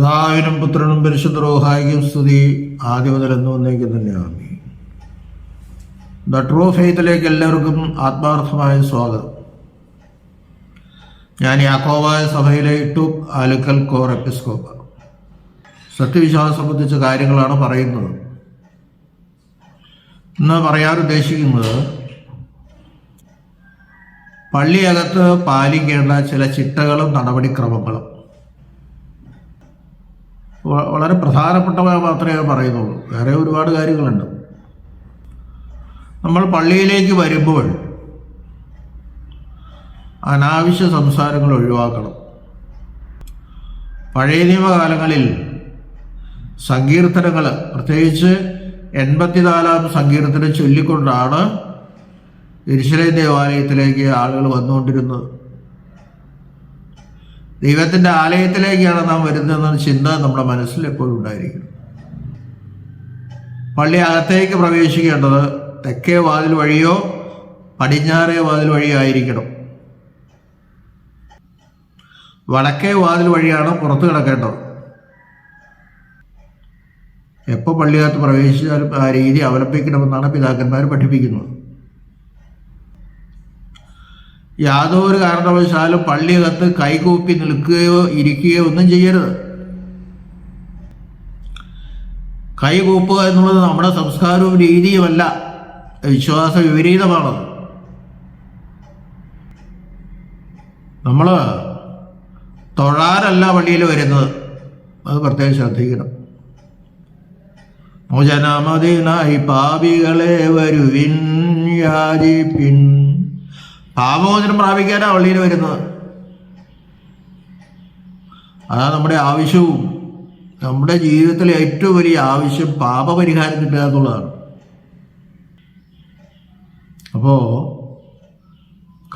പിതാവിനും പുത്രനും പരിശുദ്ധ റോഹായിക്കും സ്തുതി. ആദ്യം മുതൽ എന്ന് വന്നേക്കും തന്നെയാണ് ദ ട്രൂ ഫെയ്ത്തിലേക്ക് എല്ലാവർക്കും ആത്മാർത്ഥമായ സ്വാഗതം. ഞാൻ യാക്കോബായ സഭയിലെ ഇട്ടു ആലുക്കൽ കോർ എപ്പിസ്കോപ്പ്. സത്യവിശ്വാസം സംബന്ധിച്ച കാര്യങ്ങളാണ് പറയുന്നത്. ഇന്ന് പറയാൻ ഉദ്ദേശിക്കുന്നത് പള്ളിയകത്ത് പാലിക്കേണ്ട ചില ചിട്ടകളും നടപടിക്രമങ്ങളും. വളരെ പ്രധാനപ്പെട്ടവ മാത്രമേ പറയുന്നുള്ളൂ. വേറെ ഒരുപാട് കാര്യങ്ങളുണ്ട്. നമ്മൾ പള്ളിയിലേക്ക് വരുമ്പോൾ അനാവശ്യ സംസാരങ്ങൾ ഒഴിവാക്കണം. പഴയ നിയമകാലങ്ങളിൽ സങ്കീർത്തനങ്ങൾ പ്രത്യേകിച്ച് എൺപത്തിനാലാം സങ്കീർത്തനം ചൊല്ലിക്കൊണ്ടാണ് എരിശിലേം ദേവാലയത്തിലേക്ക് ആളുകൾ വന്നുകൊണ്ടിരുന്നത്. ദൈവത്തിന്റെ ആലയത്തിലേക്കാണ് നാം വരുന്നതെന്ന ചിന്ത നമ്മുടെ മനസ്സിൽ എപ്പോഴും ഉണ്ടായിരിക്കണം. പള്ളി അകത്തേക്ക് പ്രവേശിക്കേണ്ടത് തെക്കേ വാതിൽ വഴിയോ പടിഞ്ഞാറേ വാതിൽ വഴിയോ ആയിരിക്കണം. വടക്കേ വാതിൽ വഴിയാണ് പുറത്ത് കിടക്കേണ്ടത്. എപ്പോൾ പള്ളിയകത്ത് പ്രവേശിച്ചാലും ആ രീതി അവലംബിക്കണമെന്നാണ് പിതാക്കന്മാർ പഠിപ്പിക്കുന്നത്. യാതൊരു കാരണവശാലും പള്ളിയകത്ത് കൈകൂപ്പി നിൽക്കുകയോ ഇരിക്കുകയോ ഒന്നും ചെയ്യരുത്. കൈകൂപ്പുക എന്നുള്ളത് നമ്മുടെ സംസ്കാരവും രീതിയുമല്ല. വിശ്വാസ വിപരീതമാണത് നമ്മൾ തൊഴാനല്ല പള്ളിയിൽ വരുന്നത്. അത് പ്രത്യേകം ശ്രദ്ധിക്കണം. മോചനമതിനായി പാപികളെ വരുവിൻ യാചിപ്പിൻ. പാപമോചനം പ്രാപിക്കാനാണ് പള്ളിയിൽ വരുന്നത്. അതാ നമ്മുടെ ആവശ്യവും. നമ്മുടെ ജീവിതത്തിലെ ഏറ്റവും വലിയ ആവശ്യം പാപപരിഹാരം കിട്ടുക എന്നുള്ളതാണ്. അപ്പോൾ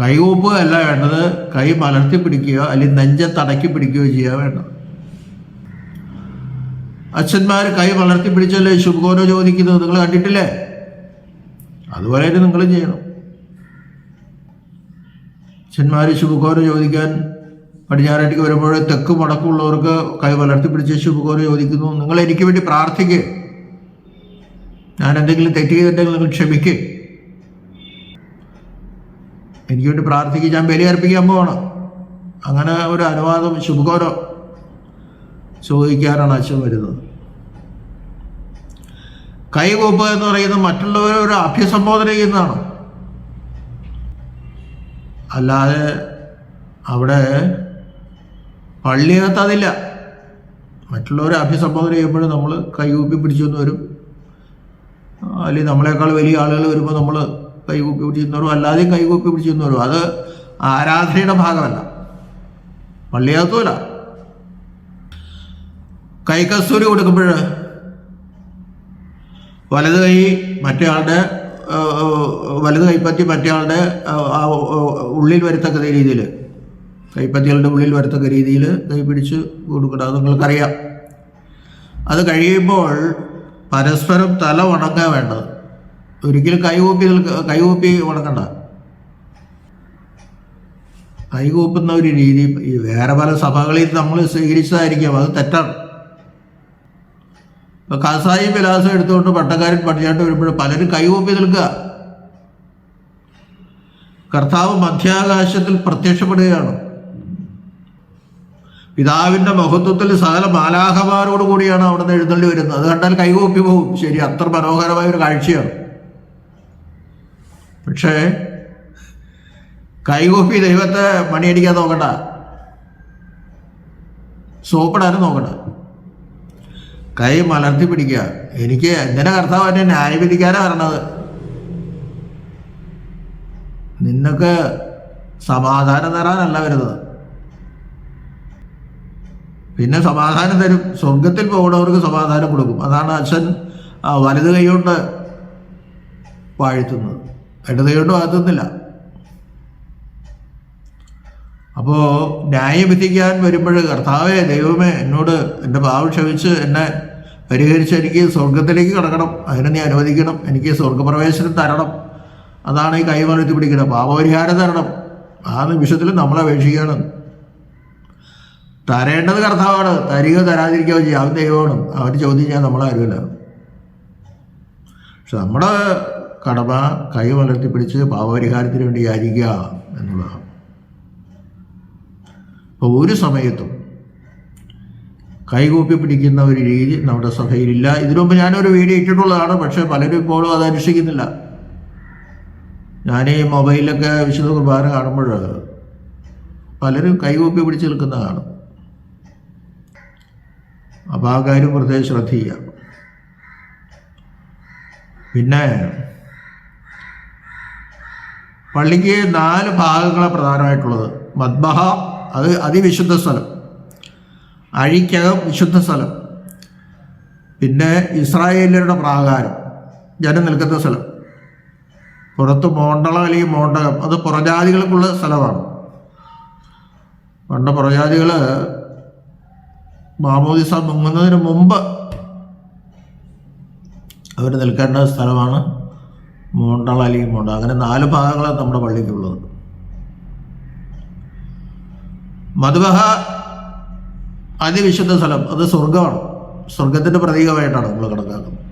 കൈകൂപ്പുക അല്ല വേണ്ടത്. കൈ മലർത്തി പിടിക്കുകയോ അല്ലെങ്കിൽ നെഞ്ചത്തടക്കി പിടിക്കുകയോ ചെയ്യുക വേണ്ടത് അച്ഛന്മാർ കൈ വളർത്തി പിടിച്ചല്ലേ ശുഭകോരോ ചോദിക്കുന്നത്? നിങ്ങൾ കണ്ടിട്ടില്ലേ? അതുപോലെ നിങ്ങളും ചെയ്യണം. അച്ഛന്മാർ ശുഭകോര ചോദിക്കാൻ പടിഞ്ഞാറേക്ക് വരുമ്പോൾ തെക്ക് മുടക്കമുള്ളവർക്ക് കൈ വളർത്തി പിടിച്ച് ശുഭകോര ചോദിക്കുന്നു. നിങ്ങൾ എനിക്ക് വേണ്ടി പ്രാർത്ഥിക്കുക ഞാൻ എന്തെങ്കിലും തെറ്റ് ചെയ്തിട്ടുണ്ടെങ്കിൽ നിങ്ങൾ ക്ഷമിക്കുക എനിക്ക് വേണ്ടി പ്രാർത്ഥിക്കുക ഞാൻ ബലി അർപ്പിക്കാൻ പോവാണ്. അങ്ങനെ ഒരു അനുവാദം ശുഭകോരോ ചോദിക്കാനാണ് അച്ഛൻ വരുന്നത്. കൈകോപ്പ് എന്ന് പറയുന്നത് മറ്റുള്ളവരെ ഒരു അഭ്യസംബോധന ചെയ്യുന്നതാണ്. അല്ലാതെ അവിടെ പള്ളിയകത്ത് അതില്ല മറ്റുള്ളവരെ അഭിസംബോധന ചെയ്യുമ്പോൾ നമ്മൾ കൈകൂപ്പി പിടിച്ചെന്ന് വരും. അല്ലെങ്കിൽ നമ്മളെക്കാൾ വലിയ ആളുകൾ വരുമ്പോൾ നമ്മൾ കൈകൂപ്പി പിടിച്ചെന്നവരും അല്ലാതെയും കൈകൂപ്പി പിടിച്ചെന്നവരും അത് ആരാധനയുടെ ഭാഗമല്ല. പള്ളിയകത്തുമല്ല. കൈക്കസ്തൂരി കൊടുക്കുമ്പോൾ വലത് കൈ മറ്റേയാളുടെ ആ, ആ, വലത് കൈപ്പത്തി മറ്റേയാളുടെ ഉള്ളിൽ വരത്തക്ക രീതിയിൽ. കൈപ്പത്തികളുടെ ഉള്ളിൽ വരത്തക്ക രീതിയിൽ കൈ പിടിച്ച് കൊടുക്കണം. അത് നിങ്ങൾക്കറിയാം. അത് കഴിയുമ്പോൾ പരസ്പരം തല ഉണങ്ങാൻ വേണ്ടത്. ഒരിക്കലും കൈകൂപ്പി കൈകൂപ്പി ഉണങ്ങണ്ട. കൈകൂപ്പുന്ന ഒരു രീതി വേറെ പല സഭകളിൽ നമ്മൾ സ്വീകരിച്ചതായിരിക്കാം. അത് തെറ്റാണ്. ഇപ്പൊ കാസായി വിലാസം എടുത്തുകൊണ്ട് പട്ടക്കാരൻ പട്ടിയാട്ട് വരുമ്പോൾ പലരും കൈകൂപ്പി നിൽക്കുക. കർത്താവ് മധ്യാകാശത്തിൽ പ്രത്യക്ഷപ്പെടുകയാണ്. പിതാവിന്റെ മഹത്വത്തിൽ സകല മാലാഹമാരോട് കൂടിയാണ് അവിടെ നിന്ന് എഴുന്നള്ളി വരുന്നത്. അത് കണ്ടാൽ കൈകൂപ്പി പോകും. ശരി അത്ര മനോഹരമായ ഒരു കാഴ്ചയാണ്. പക്ഷേ കൈകൂപ്പി ദൈവത്തെ മണിയടിക്കാൻ നോക്കണ്ട. സോപ്പിടാനും നോക്കണ്ട. കൈ മലർത്തി പിടിക്കുക. എനിക്ക് എന്തിനാ കർത്താവ് എന്നെ ന്യായവിധിക്കാനാ പറഞ്ഞത് നിന്നൊക്കെ സമാധാനം തരാനല്ല വരുന്നത്. പിന്നെ സമാധാനം തരും. സ്വർഗത്തിൽ പോകുന്നവർക്ക് സമാധാനം കൊടുക്കും. അതാണ് അച്ഛൻ വലുത് കൈ കൊണ്ട് വാഴ്ത്തുന്നത്. ഇടത് കൈകൊണ്ട് വാഴ്ത്തുന്നില്ല. അപ്പോൾ ന്യായം വിധിക്കാൻ വരുമ്പോൾ കർത്താവേ ദൈവമേ എന്നോട് എന്റെ പാവം ക്ഷമിച്ച് എന്നെ പരിഹരിച്ച് എനിക്ക് സ്വർഗത്തിലേക്ക് കടക്കണം. അതിനെ നീ അനുവദിക്കണം. എനിക്ക് സ്വർഗപ്രവേശനം തരണം. അതാണ് ഈ കൈമലത്തി പിടിക്കണം പാപപരിഹാരം തരണം. ആ നിമിഷത്തിൽ നമ്മളെ അപേക്ഷിക്കുകയാണ്. തരേണ്ടത് കർത്താവാണ്. തരിക തരാതിരിക്കുകയോ ചെയ്യുക അവൻ ദൈവമാണ്. അവൻ ചോദ്യം ചെയ്യാൻ നമ്മളാരുമല്ല പക്ഷെ നമ്മുടെ കടമ കൈ വളർത്തി പിടിച്ച് പാപപരിഹാരത്തിന് വേണ്ടി യാചിക്കുക എന്നുള്ളതാണ്. അപ്പോൾ ഒരു സമയത്തും കൈകൂപ്പി പിടിക്കുന്ന ഒരു രീതി നമ്മുടെ സഭയിലില്ല. ഇതിനു മുമ്പ് ഞാനൊരു വീഡിയോ ഇട്ടിട്ടുള്ളതാണ് പക്ഷേ പലരും ഇപ്പോഴും അത് അനുഷ്ഠിക്കുന്നില്ല ഞാൻ ഈ മൊബൈലിലൊക്കെ വിശുദ്ധ കുർബാന കാണുമ്പോൾ പലരും കൈകൂപ്പി പിടിച്ച് നിൽക്കുന്നതാണ്. അപ്പോൾ ആ കാര്യം പ്രത്യേകം ശ്രദ്ധിക്കുക. പിന്നെ പള്ളിക്ക് നാല് ഭാഗങ്ങളാണ് പ്രധാനമായിട്ടുള്ളത്. മദ്ബഹ അത് അതിവിശുദ്ധ സ്ഥലം. അഴിക്കകം വിശുദ്ധ സ്ഥലം. പിന്നെ ഇസ്രായേലരുടെ പ്രാകാരം ജനം നിൽക്കുന്ന സ്ഥലം. പുറത്ത് മോണ്ടളം അല്ലെങ്കിൽ മോണ്ടകം അത് പുറജാതികൾക്കുള്ള സ്ഥലമാണ്. പണ്ട് പുറജാതികൾ മാമോദിസ മുങ്ങുന്നതിന് മുമ്പ് അവർ നിൽക്കേണ്ട സ്ഥലമാണ് മോണ്ടള അല്ലെങ്കിൽ മോണ്ട അങ്ങനെ നാല് ഭാഗങ്ങളാണ് നമ്മുടെ പള്ളിക്കുള്ളത്. മധുബഹ അതിവിശുദ്ധ സ്ഥലം. അത് സ്വർഗമാണ് സ്വർഗത്തിന്റെ പ്രതീകമായിട്ടാണ് നമ്മൾ കണക്കാക്കുന്നത്.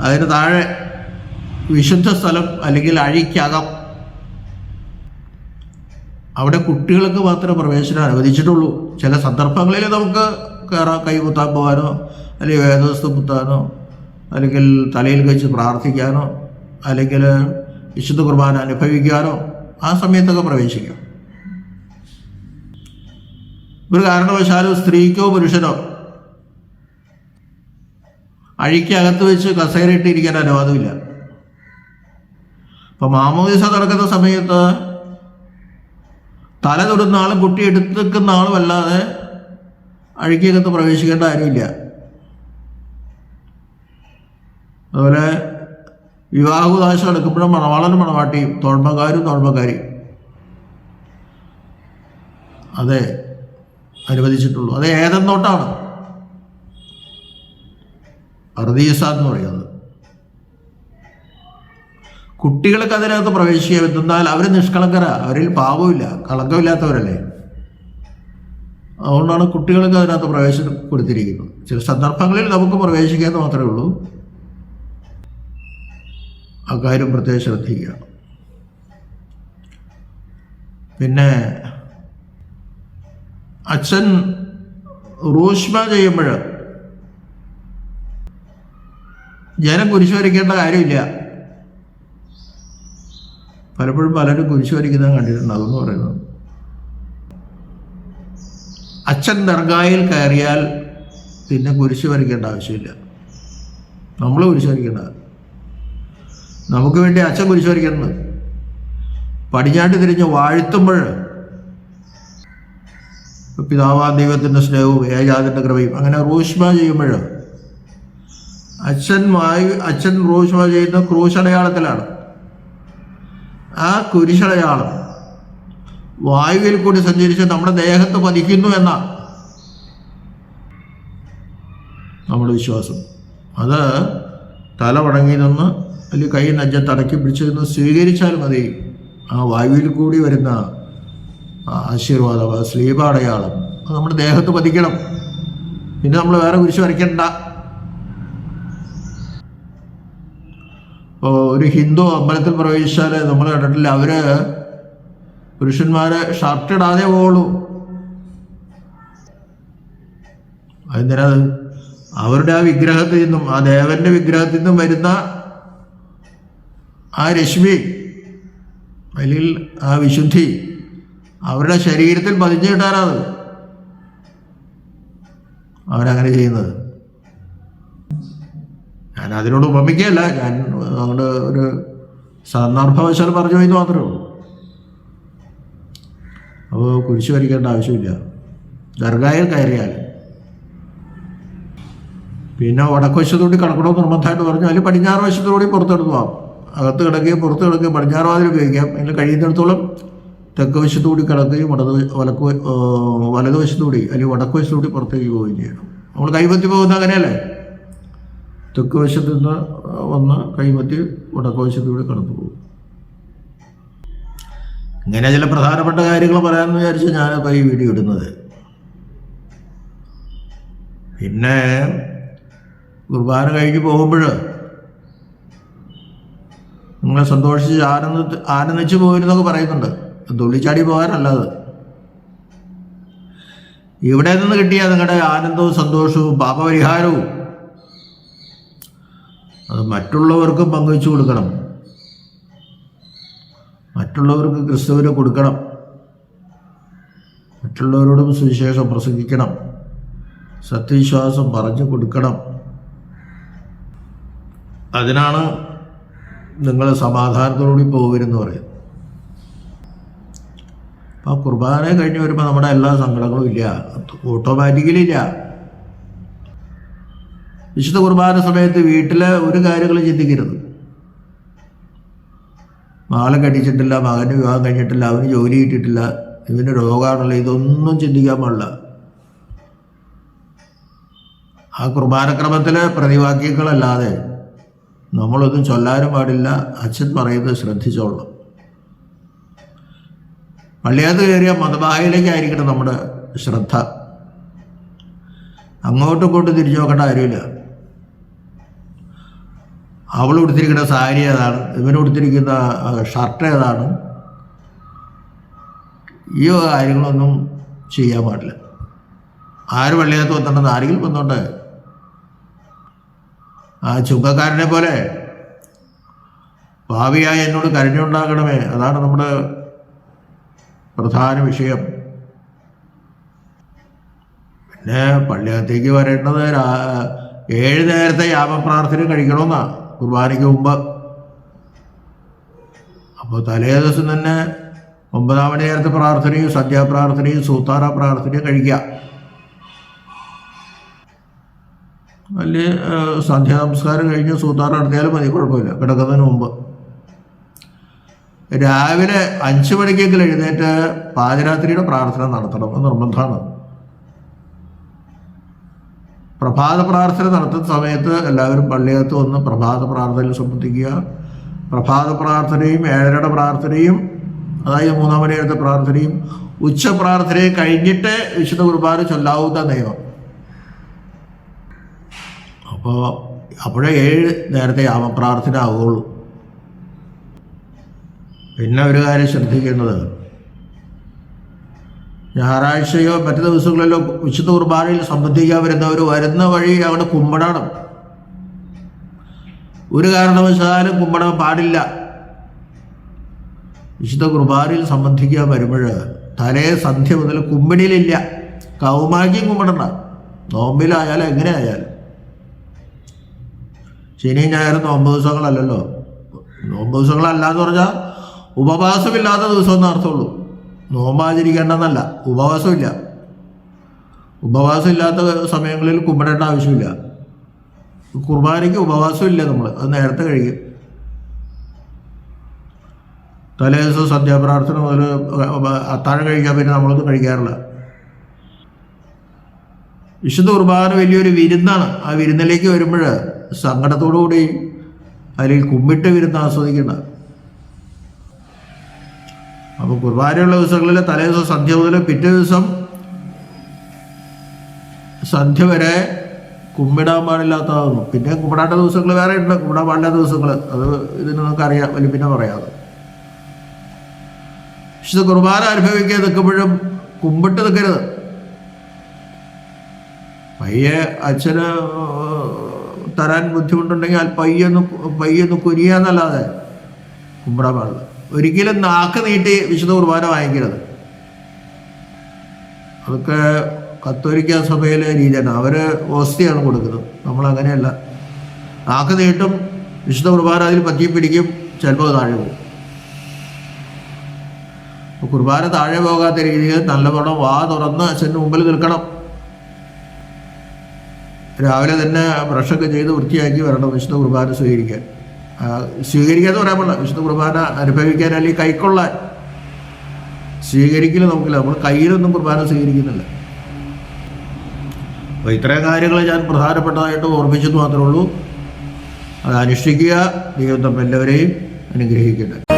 അതിന് താഴെ വിശുദ്ധ സ്ഥലം അല്ലെങ്കിൽ അഴിക്കകം. അവിടെ കുട്ടികൾക്ക് മാത്രമേ പ്രവേശനം അനുവദിച്ചിട്ടുള്ളൂ. ചില സന്ദർഭങ്ങളിൽ നമുക്ക് കയറാൻ കൈകുത്താൻ പോകാനോ അല്ലെങ്കിൽ വേദവസ്തു കുത്താനോ അല്ലെങ്കിൽ തലയിൽ കഴിച്ച് പ്രാർത്ഥിക്കാനോ അല്ലെങ്കിൽ വിശുദ്ധ കുർബാന അനുഭവിക്കാനോ ആ സമയത്തൊക്കെ പ്രവേശിക്കാം. ഒരു കാരണവശാലും സ്ത്രീക്കോ പുരുഷനോ അഴിക്കകത്ത് വെച്ച് കസേരയിട്ടിരിക്കാൻ അനുവാദമില്ല. ഇപ്പം മാമോദിസ നടക്കുന്ന സമയത്ത് തല തൊടുന്ന ആളും കുട്ടി എടുത്തുക്കുന്ന ആളും അല്ലാതെ അഴുക്കിയകത്ത് പ്രവേശിക്കേണ്ട കാര്യമില്ല. അതുപോലെ വിവാഹോദാശം എടുക്കുമ്പോഴും മണവാളനും മണവാട്ടിയും തോൾമക്കാരും തോൾമക്കാരി അതെ. അനുവദിച്ചിട്ടുള്ളൂ. അത് ഏതെന്നോട്ടാണ് അർദീസ എന്ന് പറയുന്നത്. കുട്ടികൾക്ക് അതിനകത്ത് പ്രവേശിക്കാൻ എന്നാൽ അവർ നിഷ്കളങ്കര. അവരിൽ പാപമില്ല. കളങ്കമില്ലാത്തവരല്ലേ. അതുകൊണ്ടാണ് കുട്ടികൾക്ക് അതിനകത്ത് പ്രവേശനം കൊടുത്തിരിക്കുന്നത്. ചില സന്ദർഭങ്ങളിൽ നമുക്ക് പ്രവേശിക്കാമെന്ന് മാത്രമേ ഉള്ളൂ. അക്കാര്യം പ്രത്യേകം ശ്രദ്ധിക്കുക. പിന്നെ അച്ഛൻ റൂഷ്മ ചെയ്യുമ്പോൾ ജനം കുരിശ് വരയ്ക്കേണ്ട കാര്യമില്ല. പലപ്പോഴും പലരും കുരിശ് കണ്ടിട്ടുണ്ട്. അതെന്ന് പറയുന്നത് അച്ഛൻ ദർഗായിൽ കയറിയാൽ പിന്നെ കുരിശ് വരയ്ക്കേണ്ട ആവശ്യമില്ല. നമ്മൾ കുരിശ് വരയ്ക്കേണ്ട നമുക്ക് വേണ്ടി അച്ഛൻ കുരിശ് വരയ്ക്കേണ്ടത് പടിഞ്ഞാട്ട് തിരിഞ്ഞ് വാഴ്ത്തുമ്പോൾ പിതാവാ ദൈവത്തിന്റെ സ്നേഹവും ഏജാതിന്റെ കൃപയും. അങ്ങനെ റൂഷ്മ ചെയ്യുമ്പോൾ അച്ഛൻ വായു അച്ഛൻ റൂഷ്മ ചെയ്യുന്ന ക്രൂശടയാളത്തിലാണ്. ആ കുരിശടയാളം വായുവിൽ കൂടി സഞ്ചരിച്ച് നമ്മുടെ ദേഹത്ത് പതിക്കുന്നു എന്നാണ് നമ്മുടെ വിശ്വാസം. അത് തല വടങ്ങി നിന്ന് അല്ലെങ്കിൽ കൈ നജ്ജത്തടക്കി പിടിച്ചു നിന്ന് സ്വീകരിച്ചാൽ മതി. ആ വായുവിൽ കൂടി വരുന്ന ആശീർവാദം ആ സ്ലീപ അടയാളം അത് നമ്മുടെ ദേഹത്ത് പതിക്കണം. പിന്നെ നമ്മൾ വേറെ കുരിശ് വരയ്ക്കണ്ട. ഒരു ഹിന്ദു അമ്പലത്തിൽ പ്രവേശിച്ചാൽ നമ്മൾ കണ്ടിട്ടില്ല അവർ പുരുഷന്മാരെ ഷർട്ട് ഇടാതെ പോവുള്ളൂ അതെന്തിനാത് അവരുടെ ആ വിഗ്രഹത്തിൽ നിന്നും ആ ദേവന്റെ വിഗ്രഹത്തിൽ നിന്നും വരുന്ന ആ രശ്മി അല്ലെങ്കിൽ ആ വിശുദ്ധി അവരുടെ ശരീരത്തിൽ പതിഞ്ഞു കിട്ടാനാണ് അവരങ്ങനെ ചെയ്യുന്നത്. ഞാൻ അതിനോട് ഉപമിക്കുകയല്ല. ഞാൻ അതുകൊണ്ട് ഒരു സന്ദർഭവശാൽ പറഞ്ഞു എന്ന് മാത്രമേ ഉള്ളൂ. അപ്പോൾ കുരിശ് വരിക്കേണ്ട ആവശ്യമില്ല. ദർഗായിൽ കയറിയാൽ. പിന്നെ വടക്ക് വശത്തുകൂടി കിടക്കണമെന്ന് നിർബന്ധമായിട്ട് പറഞ്ഞു. അതിൽ പടിഞ്ഞാറ് വശത്തുകൂടി പുറത്തെടുത്ത് പോകാം അകത്ത് കിടക്കുകയും പുറത്ത് കിടക്കുകയും പടിഞ്ഞാറ് വാതിൽ ഉപയോഗിക്കാം. അതിൽ കഴിയുന്നിടത്തോളം തെക്ക് വശത്തുകൂടി കിടക്കുകയും വടത് വലക്ക് വലത് വശത്തുകൂടി അല്ലെങ്കിൽ വടക്ക് വശത്തുകൂടി പുറത്തേക്ക് പോവുകയും ചെയ്യണം നമ്മൾ കൈപത്തി പോകുന്ന അങ്ങനെയല്ലേ? തെക്ക് വശത്ത് നിന്ന് വന്ന് കൈപത്തി വടക്ക് വശത്തുകൂടി കടന്നു പോകും. ഇങ്ങനെ ചില പ്രധാനപ്പെട്ട കാര്യങ്ങൾ പറയാമെന്ന് വിചാരിച്ച് ഞാനിപ്പോൾ ഈ വീഡിയോ ഇടുന്നത്. പിന്നെ കുർബാന കഴിഞ്ഞ് പോകുമ്പോൾ നിങ്ങളെ സന്തോഷിച്ച് ആനന്ദ ആനന്ദിച്ച് പോയിരുന്നൊക്കെ പറയുന്നുണ്ട്. തുള്ളിച്ചാടി പോകാനല്ലാതെ. ഇവിടെ നിന്ന് കിട്ടിയ നിങ്ങളുടെ ആനന്ദവും സന്തോഷവും പാപപരിഹാരവും അത് മറ്റുള്ളവർക്കും പങ്കുവെച്ചു കൊടുക്കണം. മറ്റുള്ളവർക്ക് ക്രിസ്തുവിന് കൊടുക്കണം. മറ്റുള്ളവരോടും സുവിശേഷം പ്രസംഗിക്കണം. സത്യവിശ്വാസം പറഞ്ഞു കൊടുക്കണം. അതിനാണ് നിങ്ങൾ സമാധാനത്തോടുകൂടി പോകരുതെന്ന് പറയുന്നത്. അപ്പോൾ കുർബാന കഴിഞ്ഞ് വരുമ്പോൾ നമ്മുടെ എല്ലാ സങ്കടങ്ങളും ഇല്ല. ഓട്ടോമാറ്റിക്കലി ഇല്ല വിശുദ്ധ കുർബാന സമയത്ത് വീട്ടിലെ ഒരു കാര്യങ്ങളും ചിന്തിക്കരുത്. മാല കടിച്ചിട്ടില്ല മകന് വിവാഹം കഴിഞ്ഞിട്ടില്ല അവന് ജോലി കിട്ടിയിട്ടില്ല ഇവന് രോഗമാണല്ലോ ഇതൊന്നും ചിന്തിക്കാൻ പാടില്ല. ആ കുർബാനക്രമത്തിലെ പ്രതിവാക്യങ്ങളല്ലാതെ നമ്മളൊന്നും ചൊല്ലാനും പാടില്ല. അച്ഛൻ പറയുന്നത് ശ്രദ്ധിച്ചോളണം. പള്ളിയകത്ത് കയറിയ മതബാഹയിലേക്കായിരിക്കണം നമ്മുടെ ശ്രദ്ധ. അങ്ങോട്ടും ഇങ്ങോട്ടും തിരിച്ചു നോക്കേണ്ട കാര്യമില്ല. അവൾ ഉടുത്തിരിക്കുന്ന സാരി ഏതാണ്? ഇവൻ ഉടുത്തിരിക്കുന്ന ഷർട്ട് ഏതാണ്? ഈ കാര്യങ്ങളൊന്നും ചെയ്യാൻ പാടില്ല. ആര് പള്ളിയകത്ത് വന്നിട്ടുണ്ടെന്ന് ആരെങ്കിലും വന്നോട്ടെ ആ ചുങ്കക്കാരനെ പോലെ. ഭാവിയായി എന്നോട് കരുണയുണ്ടാകണമേ. അതാണ് നമ്മുടെ പ്രധാന വിഷയം. പിന്നെ പള്ളിയകത്തേക്ക് വരേണ്ടത് ഏഴ് നേരത്തെ യാമപ്രാർത്ഥന കഴിക്കണമെന്നാ കുർബാനയ്ക്ക് മുമ്പ്. അപ്പോൾ തലേ ദിവസം തന്നെ ഒമ്പതാം മണി നേരത്തെ പ്രാർത്ഥനയും സന്ധ്യാപ്രാർത്ഥനയും സൂത്താറ പ്രാർത്ഥനയും കഴിക്കുക വലിയ സന്ധ്യാ നമസ്കാരം കഴിഞ്ഞ് സൂത്താറ നടത്തിയാലും മതി കുഴപ്പമില്ല. കിടക്കുന്നതിന് മുമ്പ്. രാവിലെ അഞ്ചു മണിക്കെങ്കിലും എഴുന്നേറ്റ് പാതിരാത്രിയുടെ പ്രാർത്ഥന നടത്തണം. എന്ന് നിർബന്ധമാണ്. പ്രഭാത പ്രാർത്ഥന നടത്തുന്ന സമയത്ത് എല്ലാവരും പള്ളിയകത്ത് വന്ന് പ്രഭാത പ്രാർത്ഥനയിൽ സംബന്ധിക്കുക. പ്രഭാത പ്രാർത്ഥനയും ഏഴരയുടെ പ്രാർത്ഥനയും അതായത് മൂന്നാം മണിയുടെ പ്രാർത്ഥനയും ഉച്ച പ്രാർത്ഥനയും കഴിഞ്ഞിട്ട് വിശുദ്ധ കുർബാന ചൊല്ലാവുന്ന നിയമം. അപ്പോൾ അപ്പോഴേ ഏഴ് നേരത്തെ യാമപ്രാർത്ഥന ആവുകയുള്ളൂ. പിന്നെ ഒരു കാര്യം ശ്രദ്ധിക്കേണ്ടത്. ഞായറാഴ്ചയോ മറ്റു ദിവസങ്ങളിലോ വിശുദ്ധ കുർബാനയിൽ സംബന്ധിക്കാൻ വരുന്നവർ വരുന്ന വഴി അവിടെ കുമ്പടണം ഒരു കാരണവശാലും കുമ്പടം പാടില്ല. വിശുദ്ധ കുർബാനയിൽ സംബന്ധിക്കാൻ വരുമ്പോൾ തലേ സന്ധ്യ മുതൽ കുമ്പിടിയിലില്ല കൗമാക്കി കുമ്പിടണ്ട നോമ്പിലായാലും എങ്ങനെ ആയാലും ശനി ഞായറും നോമ്പ് ദിവസങ്ങളല്ലല്ലോ. നോമ്പ് ദിവസങ്ങളല്ലാന്ന് പറഞ്ഞാൽ ഉപവാസമില്ലാത്ത ദിവസം എന്ന് അർത്ഥമുള്ളൂ. നോമ്പാചരിക്കേണ്ടെന്നല്ല ഉപവാസമില്ല. ഉപവാസമില്ലാത്ത സമയങ്ങളിൽ കുമ്പിടേണ്ട ആവശ്യമില്ല. കുർബാനയ്ക്ക് ഉപവാസമില്ല നമ്മൾ അത് നേരത്തെ കഴിക്കും. തലേ ദിവസം സന്ധ്യാപ്രാർത്ഥന മുതൽ അത്താഴം കഴിക്കാൻ പിന്നെ നമ്മളൊന്നും കഴിക്കാറില്ല. വിശുദ്ധ കുർബാന വലിയൊരു വിരുന്നാണ്. ആ വിരുന്നിലേക്ക് വരുമ്പോൾ സങ്കടത്തോടു കൂടി അല്ലെങ്കിൽ കുമ്പിട്ട് വിരുന്ന് ആസ്വദിക്കേണ്ട അപ്പോൾ കുർബാനയുള്ള ദിവസങ്ങളിൽ തലേ ദിവസം സന്ധ്യ മുതൽ പിറ്റേ ദിവസം സന്ധ്യ വരെ കുമ്പിടാൻ പാടില്ലാത്തതാകുന്നു. പിന്നെ കുമ്പിടാണ്ട ദിവസങ്ങൾ വേറെ ഉണ്ട്. കുമ്പിടാൻ പാടില്ലാത്ത ദിവസങ്ങൾ അത് ഇതിന് നമുക്ക് അറിയാം വലിയ പിന്നെ പറയാതെ വിശുദ്ധ കുർബാന അനുഭവിക്കാൻ നിൽക്കുമ്പോഴും കുമ്പിട്ട് നിൽക്കരുത്. പയ്യെ അച്ഛന് തരാൻ ബുദ്ധിമുട്ടുണ്ടെങ്കിൽ പയ്യൊന്ന് പയ്യൊന്ന് കുനിയാന്നല്ലാതെ കുമ്പിടാൻ പാടില്ല. ഒരിക്കലും നാക്ക് നീട്ടി വിശുദ്ധ കുർബാന വാങ്ങിക്കരുത്. അതൊക്കെ കത്തോലിക്ക സഭയിലെ രീതിയാണ്. അവർ ഓസ്തിയാണ് കൊടുക്കുന്നത്. നമ്മൾ അങ്ങനെയല്ല നാക്ക് നീട്ടും വിശുദ്ധ കുർബാന അതിൽ പറ്റി പിടിക്കും ചിലപ്പോൾ താഴെ പോകും. കുർബാന താഴെ പോകാത്ത രീതിയിൽ നല്ലവണ്ണം വാ തുറന്ന് അച്ഛന്റെ മുമ്പിൽ നിൽക്കണം. രാവിലെ തന്നെ ബ്രഷൊക്കെ ചെയ്ത് വൃത്തിയാക്കി വരണം വിശുദ്ധ കുർബാന സ്വീകരിക്കാൻ. ആ, സ്വീകരിക്കാന്ന് പറയാൻ പാടില്ല. വിശുദ്ധ കുർബാന അനുഭവിക്കാൻ അല്ലെങ്കിൽ കൈക്കൊള്ളാൻ സ്വീകരിക്കില്ല നമുക്കില്ല. നമ്മൾ കയ്യിലൊന്നും കുർബാന സ്വീകരിക്കുന്നില്ല. അപ്പോൾ ഇത്രയും കാര്യങ്ങൾ ഞാൻ പ്രധാനപ്പെട്ടതായിട്ട് ഓർമ്മിച്ചെന്ന് മാത്രമേ ഉള്ളൂ. അത് അനുഷ്ഠിക്കുക. ദൈവം തമ്മിൽ എല്ലാവരെയും അനുഗ്രഹിക്കട്ടെ.